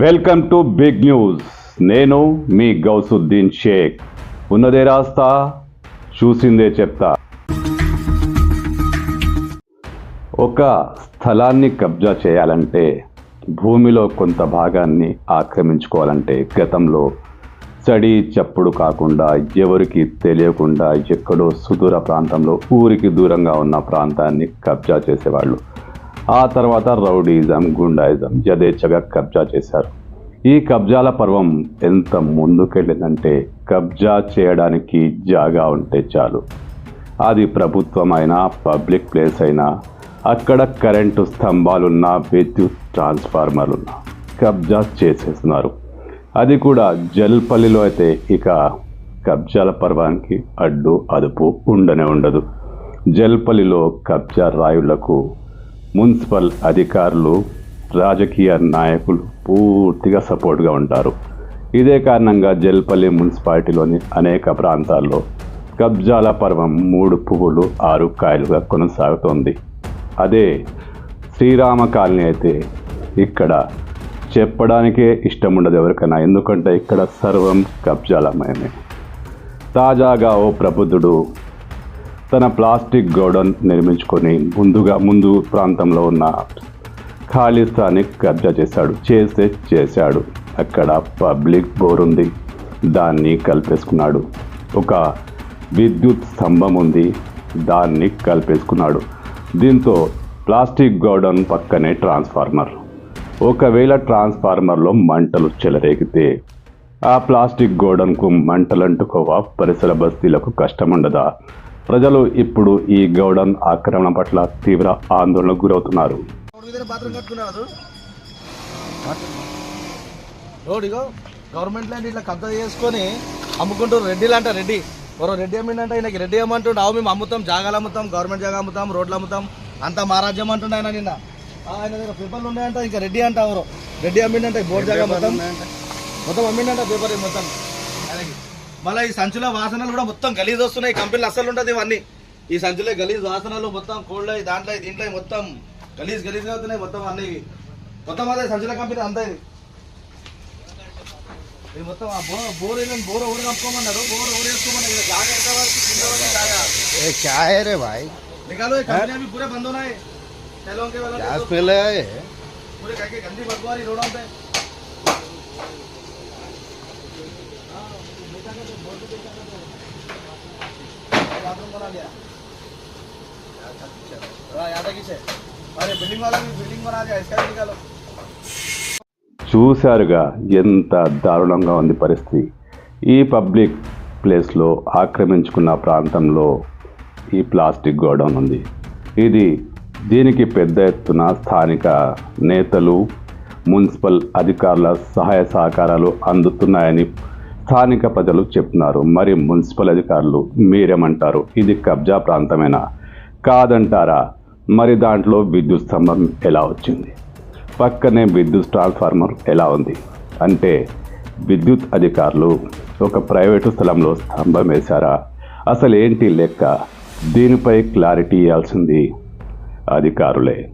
Welcome to big news. నేను మీ గౌసుద్దీన్ షేక్. ఉన్నదే రాస్తా చూసిందే చెప్తా. ఒక స్థలాన్ని కబ్జా చేయాలంటే భూమిలో కొంత భాగాన్ని ఆక్రమించుకోవాలంటే గతంలో చడి చప్పుడు కాకుండా ఎవరికి తెలియకుండా ఎక్కడో సుదూర ప్రాంతంలో ఊరికి దూరంగా ఉన్న ప్రాంతాన్ని కబ్జా చేసేవాళ్ళు. ఆ తర్వాత రౌడీజం గుండాయిజం యథేచ్ఛగా కబ్జా చేశారు. ఈ కబ్జాల పర్వం ఎంత ముందుకెళ్ళిందంటే కబ్జా చేయడానికి జాగా ఉంటే చాలు. అది ప్రభుత్వం అయినా పబ్లిక్ ప్లేస్ అయినా అక్కడ కరెంటు స్తంభాలున్నా విద్యుత్ ట్రాన్స్ఫార్మర్లున్నా కబ్జా చేసేస్తున్నారు. అది కూడా జల్పల్లిలో అయితే ఇక కబ్జాల పర్వానికి అడ్డు అదుపు ఉండనే ఉండదు. జల్పల్లిలో కబ్జా రాయులకు మున్సిపల్ అధికారులు రాజకీయ నాయకులు పూర్తిగా సపోర్ట్గా ఉంటారు. ఇదే కారణంగా జల్పల్లి మున్సిపాలిటీలోని అనేక ప్రాంతాల్లో కబ్జాల పర్వం మూడు పువ్వులు ఆరు కాయలుగా కొనసాగుతోంది. అదే శ్రీరామ కాలనీ అయితే ఇక్కడ చెప్పడానికే ఇష్టం ఉండదు ఎవరికైనా ఎందుకంటే ఇక్కడ సర్వం కబ్జాలమయమే. తాజాగా ఓ ప్రబుద్ధుడు తన ప్లాస్టిక్ గోడౌన్ నిర్మించుకొని ముందుగా ముందు ప్రాంతంలో ఉన్న ఖాళీ స్థాన్ని కబ్జా చేశాడు చేస్తే చేశాడు. అక్కడ పబ్లిక్ బోర్ ఉంది దాన్ని కలిపేసుకున్నాడు. ఒక విద్యుత్ స్తంభం ఉంది దాన్ని కలిపేసుకున్నాడు. దీంతో ప్లాస్టిక్ గోడౌన్ పక్కనే ట్రాన్స్ఫార్మర్. ఒకవేళ ట్రాన్స్ఫార్మర్లో మంటలు చెలరేగితే ఆ ప్లాస్టిక్ గోడౌన్కు మంటలు అంటుకోవా పరిసర బస్తీలకు కష్టం ఉండదా ప్రజలు ఇప్పుడు ఈ గౌడన్ ఆక్రమణ పట్ల తీవ్ర ఆందోళనకు గురవుతున్నారు. రోడ్డు గవర్నమెంట్ ల్యాండ్ ఇట్లా కబ్జా చేసుకొని అమ్ముకుంటారు రెడ్డిలు అంట రెడ్డి. మరో రెడ్డి అమ్మిండంట ఈయనకి రెడ్డి అమ్మంటుండు. అవు మేము అమ్ముతాం జాగాలు అమ్ముతాం గవర్నమెంట్ జాగా అమ్ముతాం రోడ్లు అమ్ముతాం. అంతా మా రాజ్యం అంటుండే ఆయన నిన్న. ఆయన దగ్గర పేపర్లు ఉన్నాయంట ఇంకా రెడ్డి అంట ఎవరు. రెడ్డి అమ్మిండంట బోర్డు జాగా మొత్తం. మొత్తం అమ్మిండంట పేపర్ మొత్తం. ఆయనకి మళ్ళీ ఈ సంచుల వాసనలు కూడా మొత్తం గలీజ్ వస్తున్నాయి కంపెనీలు అస్సలు ఉంటుంది ఇవన్నీ ఈ సంచులే గలీజ్ వాసనలు మొత్తం కోల్డ్ దాంట్లో దీంట్లో మొత్తం గలీజ్ గలీజ్గా అవుతున్నాయి మొత్తం అన్ని ఇవి. మొత్తం అదే సంచుల కంపెనీ అంతా ఇది ఇది మొత్తం ఆ బోర్ బోర్ ఏదైనా బోర్ ఎవరు కప్పుకోమన్నారు బోర్ ఎవరు వేసుకోమన్నారు ఇది జాగా ఎంత వరకు కింద వరకు జాగా ये क्या है रे भाई निकालो ये कंपनी अभी पूरे बंद होना है चलो के वाला क्या देखो, स्मेल है ये पूरे कह के गंदी बदबू आ रही रोडों पे చూశారుగా ఎంత దారుణంగా ఉంది పరిస్థితి. ఈ పబ్లిక్ ప్లేస్లో ఆక్రమించుకున్న ప్రాంతంలో ఈ ప్లాస్టిక్ గోడౌన్ ఉంది. ఇది దీనికి పెద్ద ఎత్తున స్థానిక నేతలు మున్సిపల్ అధికారుల సహాయ సహకారాలు అందుతున్నాయని స్థానిక ప్రజలు చెప్తున్నారు. మరి మున్సిపల్ అధికారులు మీరేమంటారు? ఇది కబ్జా ప్రాంతమేనా? కాదంటారా? మరి దాంట్లో విద్యుత్ స్తంభం ఎలా వచ్చింది? పక్కనే విద్యుత్ ట్రాన్స్ఫార్మర్ ఎలా ఉంది? అంటే విద్యుత్ అధికారులు ఒక ప్రైవేటు స్థలంలో స్తంభం వేశారా? అసలు ఏంటి లెక్క? దీనిపై క్లారిటీ ఇవ్వాల్సింది అధికారులే.